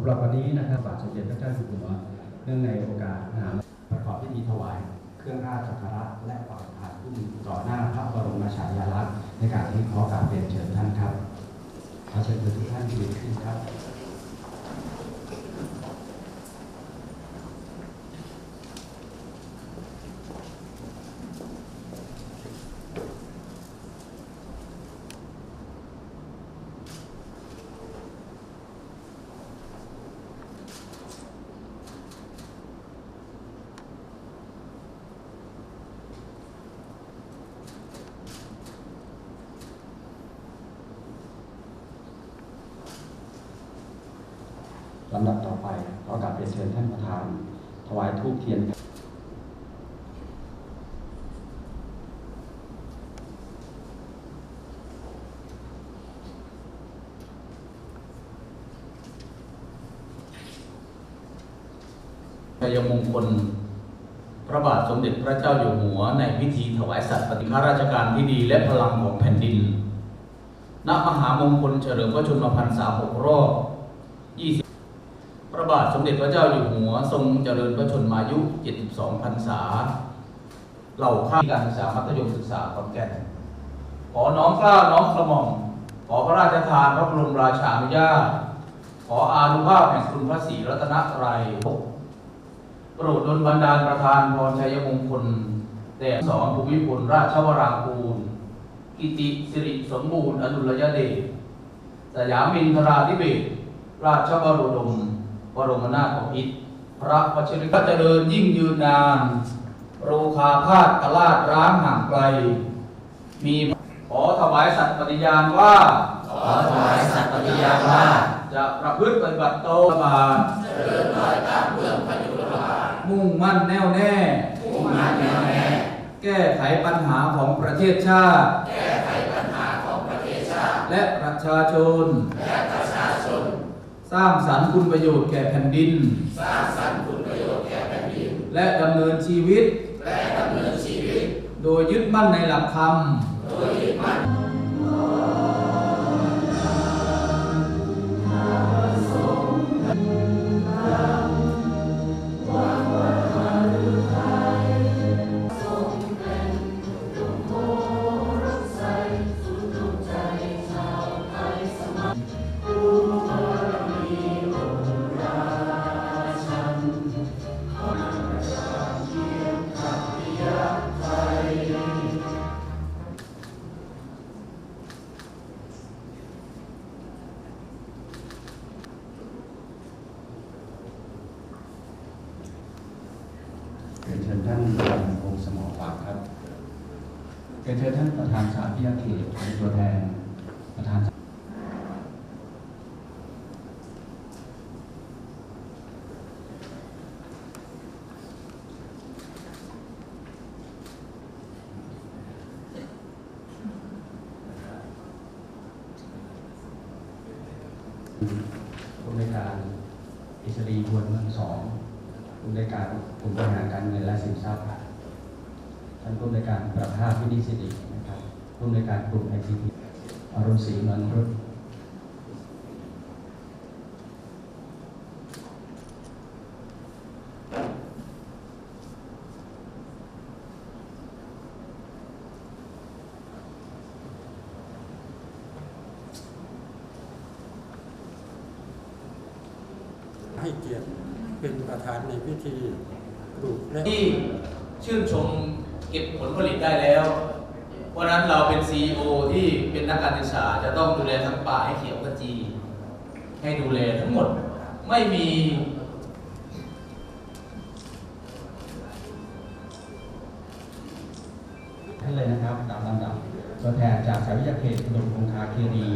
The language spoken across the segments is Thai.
ำหรับวันนี้นะครับบาทสมเด็จพระเจ้าอยู่หัวเนื่องในโอกาสมหาประกอบพิธีถวาย เครื่องราชสักการะและปฏิภาณขึ้นต่อหน้าพระบรมฉายาลักษณ์ในการที่ขอกราบเรียนเชิญท่านครับขอเชิญทุกท่านยืนขึ้นครับ ลำดับต่อไปขอกราบเรียนเชิญท่านประธาน ถวายธูปเทียนชัยมงคล พระบาทสมเด็จพระเจ้าอยู่หัวในพิธีถวายสัตย์ปฏิข้าราชการที่ดีและพลังของแผ่นดิน ณ มหามงคลเฉลิมพระชนมพรรษาหกรอบ20 พระบาทสมเด็จพระเจ้าอยู่หัวทรงเจริญพระชนมายุ 72พรรษา เหล่าข้าการศึกษามัธยมศึกษาขอนแก่น ขอน้อมกล้าน้อมกระหม่อม ขอพระราชทานพระบรมราชานุญาต ขออานุภาพแห่งคุณพระศรีรัตนตรัยโปรดดลบันดาลประธานพรชัยมงคลแด่สอนภูมิพลราชวรางกูล กิติสิริสมบูรณ์อดุลยเดชสยามินทราธิเบศราชบรุดม รมนาถบพิตรพระวชิริกเจริญยิ่งยืนนานโรคาพาดกลาดร้างห่างไกล มีขอถวายสัตย์ปฏิญาณว่า ขอถวายสัตย์ปฏิญาณว่า จะประพฤติปฏิบัติตนบาทมุ่งมั่นแน่วแน่ มุ่งมั่นแน่วแน่ แก้ไขปัญหาของประเทศชาติ แก้ไขปัญหาของประเทศชาติ และประชาชนและประชาชน สร้างสรรค์คุณประโยชน์แก่แผ่นดิน สร้างสรรค์คุณประโยชน์แก่แผ่นดิน และดำเนินชีวิต และดำเนินชีวิต โดยยึดมั่นในหลักธรรม ท่านประธานองค์สมอปากครับเรียนเชิญท่านประธานสาพิยเขตเป็นตัวแทนประธานผู้ในการอิสรีบวนเมืองสอง ผู้ในการกลุ่มบริหารการเงินและสินทรัพย์ท่านผู้ในการประภาสวินิจสิรินะครับผู้ในการกลุ่มไอซีพีอรุณศรีเงินรุ่นให้เกียรติ เป็นประธานในพิธีปลูกและที่ชื่นชมเก็บผลผลิตได้แล้ว เพราะนั้นเราเป็น CEO ที่เป็นนักการศึกษาจะต้องดูแลทั้งป่าให้เขียวขจี ให้ดูแลทั้งหมดไม่มีท่านเลยนะครับตามลำดับตัวแทนจากสายวิทยาเขตอุดมคงคาเคีรี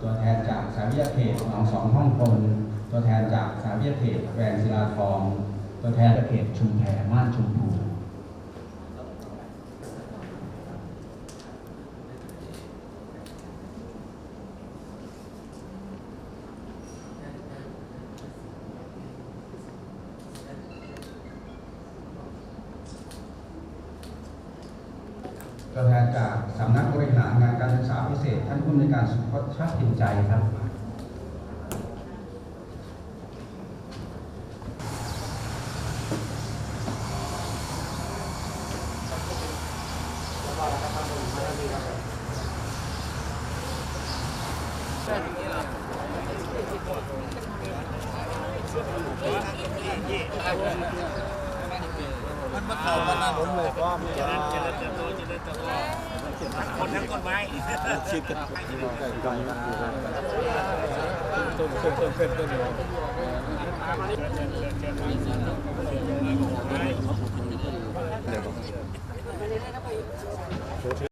ตัวแทนจากสายวิทยาเขตหนองสองห้องพล ตัวแทนจากสาวิทยาเขตแวนศิลาทอง ตัวแทนจากเขตชุมแพม่านชมพูตัวแทนจากสำนักบริหารงานการศึกษาพิเศษ ท่านผู้อำนวยการสุพชาติพิมพ์ใจครับ มันมาเข่ามันมาผมเลยก็มีเจริญเจริญเจริญโตเจริญโตคนทั้งคนไม้ชิดกันกันต้นต้นต้นต้นต้น 你在这块有